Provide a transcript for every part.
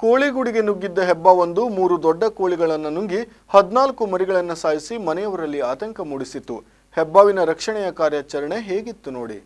ಕೋಳಿಗೂಡಿಗೆ ನುಗ್ಗಿದ್ದ ಹೆಬ್ಬಾವೊಂದು ಮೂರು ದೊಡ್ಡ ಕೋಳಿಗಳನ್ನು ನುಂಗಿ ಹದಿನಾಲ್ಕು ಮರಿಗಳನ್ನು ಸಾಯಿಸಿ ಮನೆಯವರಲ್ಲಿ ಆತಂಕ ಮೂಡಿಸಿತು ಹೆಬ್ಬಾವಿನ ರಕ್ಷಣೆಯ ಕಾರ್ಯಾಚರಣೆ ಹೇಗಿತ್ತು ನೋಡಿ.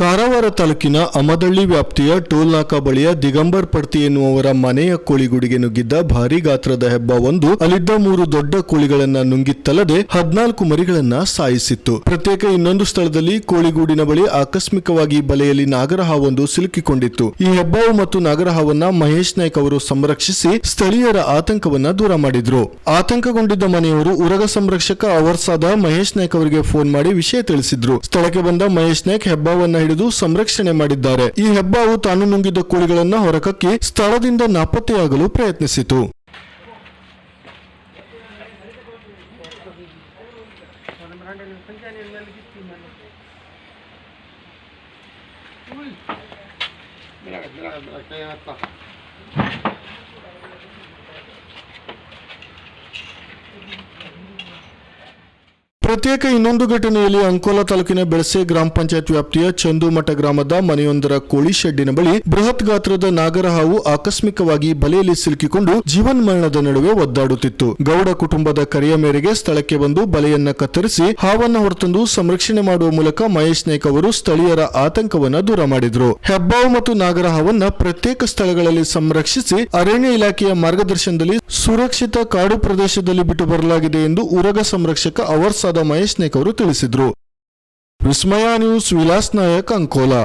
ಕಾರವಾರ ತಾಲೂಕಿನ ಅಮದಳ್ಳಿ ವ್ಯಾಪ್ತಿಯ ಟೋಲ್ನಾಕಾ ಬಳಿಯ ದಿಗಂಬರ್ ಪಡ್ತಿ ಎನ್ನುವವರ ಮನೆಯ ಕೋಳಿಗುಡಿಗೆ ನುಗ್ಗಿದ್ದ ಭಾರೀ ಗಾತ್ರದ ಹೆಬ್ಬವೊಂದು ಅಲ್ಲಿದ್ದ ಮೂರು ದೊಡ್ಡ ಕೋಳಿಗಳನ್ನ ನುಂಗಿತ್ತಲ್ಲದೆ ಹದಿನಾಲ್ಕು ಮರಿಗಳನ್ನ ಸಾಯಿಸಿತ್ತು. ಪ್ರತ್ಯೇಕ ಇನ್ನೊಂದು ಸ್ಥಳದಲ್ಲಿ ಕೋಳಿಗೂಡಿನ ಬಳಿ ಆಕಸ್ಮಿಕವಾಗಿ ಬಲೆಯಲ್ಲಿ ನಾಗರಹಾವೊಂದು ಸಿಲುಕಿಕೊಂಡಿತ್ತು. ಈ ಹೆಬ್ಬಾವು ಮತ್ತು ನಾಗರಹಾವನ್ನ ಮಹೇಶ್ ನಾಯ್ಕ್ ಅವರು ಸಂರಕ್ಷಿಸಿ ಸ್ಥಳೀಯರ ಆತಂಕವನ್ನ ದೂರ ಮಾಡಿದ್ರು. ಆತಂಕಗೊಂಡಿದ್ದ ಮನೆಯವರು ಉರಗ ಸಂರಕ್ಷಕ ಅವರ್ಸಾದ ಮಹೇಶ್ ನಾಯ್ಕ್ ಅವರಿಗೆ ಫೋನ್ ಮಾಡಿ ವಿಷಯ ತಿಳಿಸಿದ್ರು. ಸ್ಥಳಕ್ಕೆ ಬಂದ ಮಹೇಶ್ ನಾಯ್ಕ್ ಹೆಬ್ಬಾವನ್ನ ಹಿಡಿದು ಸಂರಕ್ಷಣೆ ಮಾಡಿದ್ದಾರೆ. ಈ ಹೆಬ್ಬಾವು ತಾನು ನುಂಗಿದ್ದ ಕೋಳಿಗಳನ್ನ ಹೊರಕಕ್ಕಿ ಸ್ಥಳದಿಂದ ನಾಪತ್ತೆಯಾಗಲು ಪ್ರಯತ್ನಿಸಿತು. ಪ್ರತ್ಯೇಕ ಇನ್ನೊಂದು ಘಟನೆಯಲ್ಲಿ ಅಂಕೋಲಾ ತಾಲೂಕಿನ ಬೆಳಸೆ ಗ್ರಾಮ ಪಂಚಾಯತ್ ವ್ಯಾಪ್ತಿಯ ಚಂದುಮಠ ಗ್ರಾಮದ ಮನೆಯೊಂದರ ಕೋಳಿ ಶೆಡ್ಡಿನ ಬಳಿ ಬೃಹತ್ ಗಾತ್ರದ ನಾಗರ ಹಾವು ಆಕಸ್ಮಿಕವಾಗಿ ಬಲೆಯಲ್ಲಿ ಸಿಲುಕಿಕೊಂಡು ಜೀವನ್ಮರಣದ ನಡುವೆ ಒದ್ದಾಡುತ್ತಿತ್ತು. ಗೌಡ ಕುಟುಂಬದ ಕರೆಯ ಮೇರೆಗೆ ಸ್ಥಳಕ್ಕೆ ಬಂದು ಬಲೆಯನ್ನ ಕತ್ತರಿಸಿ ಹಾವನ್ನ ಹೊರತಂದು ಸಂರಕ್ಷಣೆ ಮಾಡುವ ಮೂಲಕ ಮಹೇಶ್ ನಾಯ್ಕ್ ಅವರು ಸ್ಥಳೀಯರ ಆತಂಕವನ್ನ ದೂರ ಮಾಡಿದ್ರು. ಹೆಬ್ಬಾವು ಮತ್ತು ನಾಗರಹಾವನ್ನ ಪ್ರತ್ಯೇಕ ಸ್ಥಳಗಳಲ್ಲಿ ಸಂರಕ್ಷಿಸಿ ಅರಣ್ಯ ಇಲಾಖೆಯ ಮಾರ್ಗದರ್ಶನದಲ್ಲಿ ಸುರಕ್ಷಿತ ಕಾಡು ಪ್ರದೇಶದಲ್ಲಿ ಬಿಟ್ಟು ಬರಲಾಗಿದೆ ಎಂದು ಉರಗ ಸಂರಕ್ಷಕ ಅವರ್ಸಾದ ಮಹೇಶ್ ನೇಕ್ ಅವರು ತಿಳಿಸಿದ್ರು ವಿಸ್ಮಯ ನ್ಯೂಸ್ ವಿಲಾಸ್ ನಾಯಕ್ ಅಂಕೋಲಾ